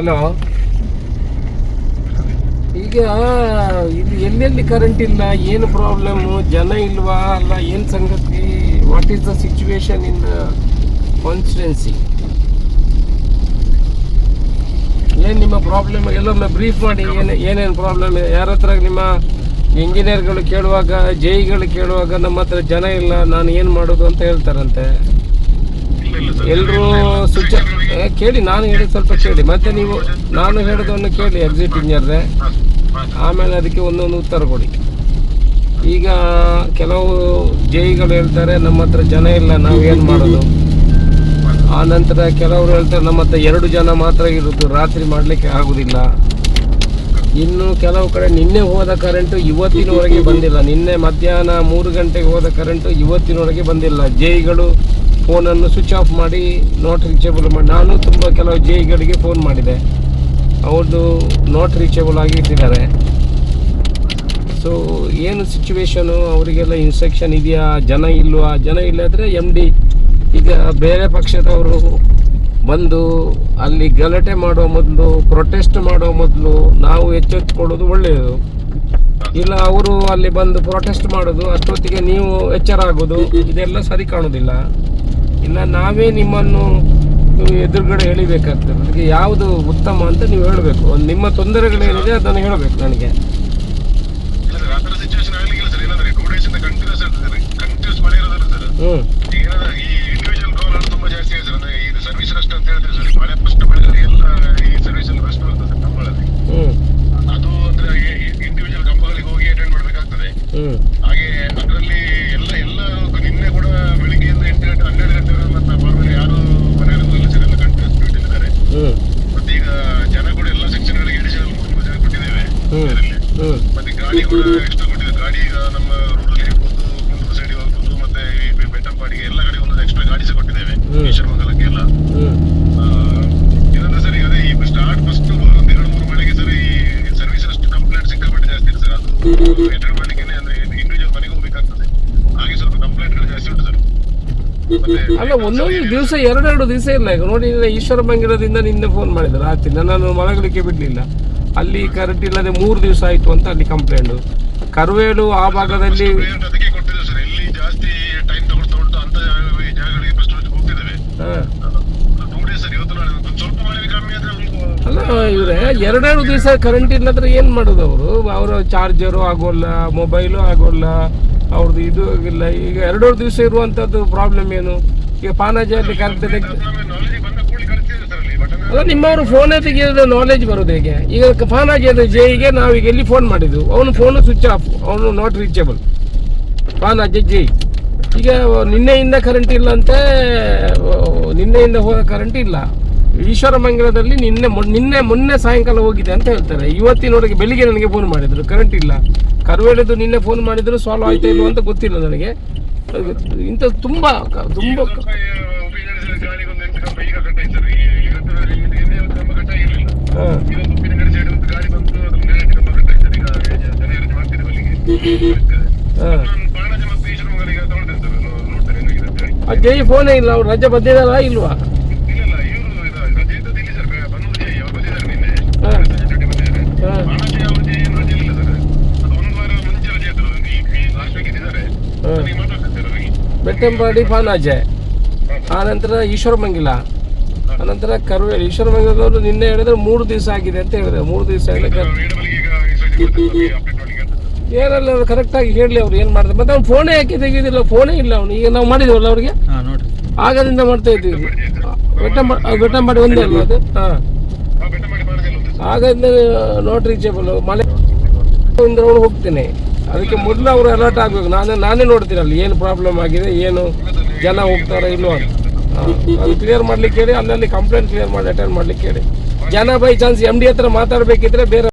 Hello? ಈಗ ಇಲ್ಲಿ ಎಲ್ಲೆಲ್ಲಿ ಕರೆಂಟ್ ಇಲ್ಲ, ಏನು ಪ್ರಾಬ್ಲಮ್ಮು ಜನ ಇಲ್ವಾ ಅಲ್ಲ, ಏನು ಸಂಗತಿ? What is the situation in constituency ಏನು ನಿಮ್ಮ ಪ್ರಾಬ್ಲಮ್ ಎಲ್ಲೊಮ್ಮೆ ಬ್ರೀಫ್ ಮಾಡಿ, ಏನು ಏನೇನು ಪ್ರಾಬ್ಲಮ್ ಇದೆ ಯಾರ ಹತ್ರ ನಿಮ್ಮ ಇಂಜಿನಿಯರ್ಗಳು ಕೇಳುವಾಗ ಜೈಗಳು ಕೇಳುವಾಗ ನಮ್ಮ ಹತ್ರ ಜನ ಇಲ್ಲ, ನಾನು ಏನು ಮಾಡೋದು ಅಂತ ಹೇಳ್ತಾರಂತೆ? ಎಲ್ಲರೂ ಸ್ವಿಚ್ ಕೇಳಿ ನಾನು ಹೇಳಿದ ಸ್ವಲ್ಪ ಕೇಳಿ. ಮತ್ತೆ ನೀವು ನಾನು ಹೇಳೋದನ್ನು ಕೇಳಿ ಎಕ್ಸಿಟ್ ಇಂಜಿನಿಯರ್ ಆಮೇಲೆ ಅದಕ್ಕೆ ಒಂದೊಂದು ಉತ್ತರ ಕೊಡಿ. ಈಗ ಕೆಲವು ಜೈಗಳು ಹೇಳ್ತಾರೆ ನಮ್ಮ ಹತ್ರ ಜನ ಇಲ್ಲ ನಾವು ಏನು ಮಾಡೋದು? ಆ ನಂತರ ಕೆಲವರು ಹೇಳ್ತಾರೆ ನಮ್ಮ ಹತ್ರ ಎರಡು ಜನ ಮಾತ್ರ ಇರೋದು ರಾತ್ರಿ ಮಾಡಲಿಕ್ಕೆ ಆಗೋದಿಲ್ಲ. ಇನ್ನು ಕೆಲವು ಕಡೆ ನಿನ್ನೆ ಹೋದ ಕರೆಂಟು ಇವತ್ತಿನವರೆಗೆ ಬಂದಿಲ್ಲ. ನಿನ್ನೆ ಮಧ್ಯಾಹ್ನ ಮೂರು ಗಂಟೆಗೆ ಹೋದ ಕರೆಂಟು ಇವತ್ತಿನವರೆಗೆ ಬಂದಿಲ್ಲ. ಜೈಗಳು ಫೋನನ್ನು ಸ್ವಿಚ್ ಆಫ್ ಮಾಡಿ ನಾಟ್ ರೀಚೇಬಲ್ ಮಾಡಿ. ನಾನು ತುಂಬ ಕೆಲವು ಜೈಗಳಿಗೆ ಫೋನ್ ಮಾಡಿದೆ. ಅವ್ರದ್ದು ನಾಟ್ ರೀಚೇಬಲ್ ಆಗಿ ಇಟ್ಟಿದ್ದಾರೆ ಸೊ ಏನು ಸಿಚುವೇಶನು ಅವರಿಗೆಲ್ಲ ಇನ್ಸ್ಟ್ರಕ್ಷನ್ ಇದೆಯಾ? ಜನ ಇಲ್ವಾ? ಜನ ಇಲ್ಲದ್ರೆ ಎಂ ಡಿ ಈಗ ಬೇರೆ ಪಕ್ಷದವರು ಬಂದು ಅಲ್ಲಿ ಗಲಾಟೆ ಮಾಡುವ ಮೊದಲು ಪ್ರೊಟೆಸ್ಟ್ ಮಾಡೋ ಮೊದಲು ನಾವು ಎಚ್ಚೆತ್ತುಕೊಳ್ಳೋದು ಒಳ್ಳೆಯದು. ಇಲ್ಲ, ಅವರು ಅಲ್ಲಿ ಬಂದು ಪ್ರೊಟೆಸ್ಟ್ ಮಾಡೋದು, ಅಷ್ಟೊತ್ತಿಗೆ ನೀವು ಎಚ್ಚರ ಆಗೋದು ಇದೆಲ್ಲ ಸರಿ ಕಾಣೋದಿಲ್ಲ. ಇಲ್ಲ ನಾವೇ ನಿಮ್ಮನ್ನು ಎದುರುಗಡೆ ಎಳಿಬೇಕಾಗ್ತದೆ. ಅದಕ್ಕೆ ಯಾವುದು ಉತ್ತಮ ಅಂತ ನೀವು ಹೇಳಬೇಕು. ಒಂದು ನಿಮ್ಮ ತೊಂದರೆಗಳೇನಿದೆ ಅದನ್ನು ಹೇಳಬೇಕು ನನಗೆ. ಇಲ್ಲ ಸರ್, ಆ ಥರ situation ಆಗ್ಲಿಕ್ಕಿಲ್ಲ ಸರ್. ಏನಂದ್ರೆ two days ಇಂದ continuous ಇರ್ತದೆ ಸರ್. continuous ಮಳೆ ಇರೋದ್ರಿಂದ ಸರ್. ಹ್ಞೂ ಈಗ ಏನಂದ್ರೆ ಈ individual call ಅಲ್ಲಿ ತುಂಬಾ ಜಾಸ್ತಿ ಆಗಿದೆ ಸರ್. ಅಂದ್ರೆ ಇದು service rush ಅಂತ ಹೇಳ್ತಾರೆ ಸರ್. ಮಳೆ first ಮಳೆಯಲ್ಲಿ ಎಲ್ಲ ಈ service ಅಲ್ಲಿ rush ಬರ್ತದೆ ಸರ್ ಕಂಬಗಳಲ್ಲಿ. ಹ್ಞೂ ಅದು ಅಂದ್ರೆ ಈ- ಈ individual ಕಂಬಗಳಿಗೆ ಹೋಗಿ attend ಮಾಡ್ಬೇಕಾಗ್ತದೆ. ಹ್ಞೂ ಹಾಗೆ ಅದರಲ್ಲಿ ಎಲ್ಲ ಎಲ್ಲ ನಿನ್ನೆ ಕೂಡ ಬೆಳಿಗ್ಗೆಯಿಂದ ಎಂಟು ಗಂಟೆ ಹನ್ನೆರಡು ಗಂಟೆವರೆಗೆ ಮತ್ತೆ ಫಾರ್ಮಲ್ಲಿ ಯಾರು ಮನೆಯಲ್ಲಿ ಇಲ್ಲ ಸರ್ ಎಲ್ಲ ಕಂಟಿನ್ಯೂಸ್ ಡ್ಯೂಟಿ ಇದ್ದಾರೆ ಹ್ಞೂ ಮತ್ತೆ ಈಗ ಜನ ಕೂಡ ಎಲ್ಲ ಸೆಕ್ಷನ್ಗಳಿಗೆ ಎಡಿಷನಲ್ ಮೂರು ಮೂರು ಜನ ಕೊಟ್ಟಿದ್ದೇವೆ ಹ್ಮ್. ಇದರಲ್ಲಿ. ಹ್ಞೂ ಮತ್ತೆ ಗಾಡಿ ಕೂಡ ಎಕ್ಸ್ಟ್ರಾ ಕೊಟ್ಟಿದೆ ಗಾಡಿ ಈಗ ನಮ್ಮ ರೋಡಲ್ಲಿ ಇರ್ಬೋದು ಕುಂದೂರು ಸೈಡ್ ಹೋಗ್ಬೋದು ಮತ್ತೆ ಈ ಬೆಟ್ಟಂಪಾಡಿಗೆ ಎಲ್ಲ ಕಡೆ ಒಂದೊಂದು ಎಕ್ಸ್ಟ್ರಾ ಗಾಡಿ ಸಹ ಕೊಟ್ಟಿದ್ದೇವೆ. ಈಶ್ವರ ಈಶ್ವರಮಂಗಲಕ್ಕೆ ಎಲ್ಲ. ಏನಂದ್ರೆ ಸರ್ ಈಗ ಅದೇ ಈ ಸ್ಟಾರ್ಟ್ ಫಸ್ಟ್ ಒಂದು ಎರಡು ಮೂರು ಮಳೆಗೆ ಸರ್ ಈ ಸರ್ವಿಸ್ ಅಷ್ಟು ಕಂಪ್ಲೇಂಟ್ ಸಿಕ್ಕಾಪಟ್ಟೆ ಜಾಸ್ತಿ ಇದೆ ಸರ್. ಅದು ಅಟೆಂಡ್ ಮಾಡ್ಲಿಕ್ಕೆ ಅಂದ್ರೆ ಇಂಡಿವಿಜುವಲ್ ಮನೆಗೆ ಹೋಗ್ಬೇಕಾಗ್ತದೆ. ಹಾಗೆ ಸ್ವಲ್ಪ ಕಂಪ್ಲೇಂಟ್ಗಳು ಜಾಸ್ತಿ ಉಂಟು ಸರ್. ಅಲ್ಲ ಒಂದೊಂದು ದಿವಸ ಎರಡೆರಡು ದಿವಸ ಇಲ್ಲ. ಈಗ ನೋಡಿ ಈಶ್ವರ ಮಂಗಿರದಿಂದ ನಿನ್ನೆ ಫೋನ್ ಮಾಡಿದ್ರು ರಾತ್ರಿ. ನಾನು ಮಲಗಲಿಕ್ಕೆ ಬಿಡಲಿಲ್ಲ. ಅಲ್ಲಿ ಕರೆಂಟ್ ಇಲ್ಲದೆ ಮೂರು ದಿವಸ ಆಯಿತು ಅಂತ ಅಲ್ಲಿ ಕಂಪ್ಲೇಂಟು ಕರುವೇಲು ಆ ಭಾಗದಲ್ಲಿ ಅಲ್ಲ ಇವರೇ ಎರಡೆರಡು ದಿವಸ ಕರೆಂಟ್ ಇಲ್ಲದ್ರೆ ಏನು ಮಾಡೋದು ಅವರು? ಅವರ ಚಾರ್ಜರು ಆಗೋಲ್ಲ ಮೊಬೈಲು ಆಗೋಲ್ಲ ಅವ್ರದ್ದು ಇದು ಆಗಿಲ್ಲ. ಈಗ ಎರಡೆರಡು ದಿವಸ ಇರುವಂಥದ್ದು ಪ್ರಾಬ್ಲಮ್ ಏನು? ಈಗ ಪಾನಾಜಿಯಲ್ಲಿ ಕರೆಂಟ್ ತೆಗೆದು ನಾಲೆಜ್ ಬಂದ ಕೂಡಲೇ ಕಳಿಸ್ತಿದ್ದೇವೆ ಸರ್ ಅಲ್ಲಿ, ನಿಮ್ಮವರು ಫೋನೇ ತೆಗೆಯೋದು ನಾಲೆಜ್ ಬರೋದು ಹೇಗೆ? ಈಗ ಫೋನ್ ಅದು ಜೈಗೆ ಈಗ ಎಲ್ಲಿ ಫೋನ್ ಮಾಡಿದ್ವು? ಅವನು ಫೋನು ಸ್ವಿಚ್ ಆಫ್ ಅವನು ನಾಟ್ ರೀಚೇಬಲ್ ಫಾನಾಜಿ ಜೈ. ಈಗ ನಿನ್ನೆಯಿಂದ ಕರೆಂಟ್ ಇಲ್ಲ ಅಂತ ನಿನ್ನೆಯಿಂದ ಹೋದ ಕರೆಂಟ್ ಇಲ್ಲ. ಈಶ್ವರ ಮಂಗಲದಲ್ಲಿ ನಿನ್ನೆ ನಿನ್ನೆ ಮೊನ್ನೆ ಸಾಯಂಕಾಲ ಹೋಗಿದೆ ಅಂತ ಹೇಳ್ತಾರೆ. ಇವತ್ತಿನವರೆಗೆ ಬೆಳಿಗ್ಗೆ ನನಗೆ ಫೋನ್ ಮಾಡಿದ್ರು ಕರೆಂಟ್ ಇಲ್ಲ. ಕರ್ವೇಳದು ನಿನ್ನೆ ಫೋನ್ ಮಾಡಿದ್ರು ಸಾಲ್ವ್ ಆಯ್ತಾ ಇಲ್ಲ ಅಂತ ಗೊತ್ತಿಲ್ಲ ನನಗೆ. ಇಂಥ ತುಂಬ ತುಂಬ ಜೈ ಫೋನೇ ಇಲ್ಲ ಅವ್ರು ರಜೆ ಬಂದಿದಾರ ಇಲ್ವಾ ಬೆಟ್ಟಂಬಾಡಿ ಪಾನಾಜೆ ನಂತರ ಆನಂತರ ಈಶ್ವರ ಮಂಗಿಲ. ಅನಂತರ ಕರು ಈಶ್ವರ ಮಂಗಿಲದವರು ನಿನ್ನೆ ಹೇಳಿದ್ರೆ ಮೂರು ದಿವಸ ಆಗಿದೆ ಅಂತ ಹೇಳಿದ್ರು. ಮೂರು ದಿವಸ ಏನಲ್ಲ ಏನಲ್ಲ ಕರೆಕ್ಟಾಗಿ ಹೇಳಲಿ ಅವ್ರು ಏನು ಮಾಡ್ತಾರೆ. ಮತ್ತೆ ಅವ್ನು ಫೋನೇ ಯಾಕೆ ತೆಗೆಯೋದಿಲ್ಲ? ಫೋನೇ ಇಲ್ಲ ಅವನು. ಈಗ ನಾವು ಮಾಡಿದ್ವಲ್ಲ ಅವ್ರಿಗೆ? ಆಗದಿಂದ ಮಾಡ್ತಾ ಇದ್ದೀವಿ. ಬೆಟ್ಟಂಬ ಮಾಡಿ ಒಂದೇ ಅಲ್ಲ ಅದು? ಹಾಂ. ಬೆಟ್ಟ ಆಗದಿಂದ ನೋಟ್ ರೀಚೇಬಲ್ ಮಳೆ ಇಂದ ಅವ್ನು ಹೋಗ್ತೇನೆ. ಅದಕ್ಕೆ ಮೊದಲು ಅವರು ಅಲರ್ಟ್ ಆಗಬೇಕು. ನಾನೇ ನಾನೇ ನೋಡ್ತೀನಿ ಅಲ್ಲಿ ಏನು ಪ್ರಾಬ್ಲಮ್ ಆಗಿದೆ ಏನು ಜನ ಹೋಗ್ತಾರ ಇಲ್ವೋ ಅಂತ. ಅದು ಕ್ಲಿಯರ್ ಮಾಡ್ಲಿಕ್ಕೆ ಹೇಳಿ, ಅಲ್ಲಲ್ಲಿ ಕಂಪ್ಲೇಂಟ್ ಕ್ಲಿಯರ್ ಮಾಡಿ ಅಟೆಂಡ್ ಮಾಡ್ಲಿಕ್ಕೆ ಹೇಳಿ. ಜನ ಬೈ ಚಾನ್ಸ್ ಎಂ ಡಿ ಹತ್ರ ಮಾತಾಡ್ಬೇಕಿದ್ರೆ ಬೇರೆ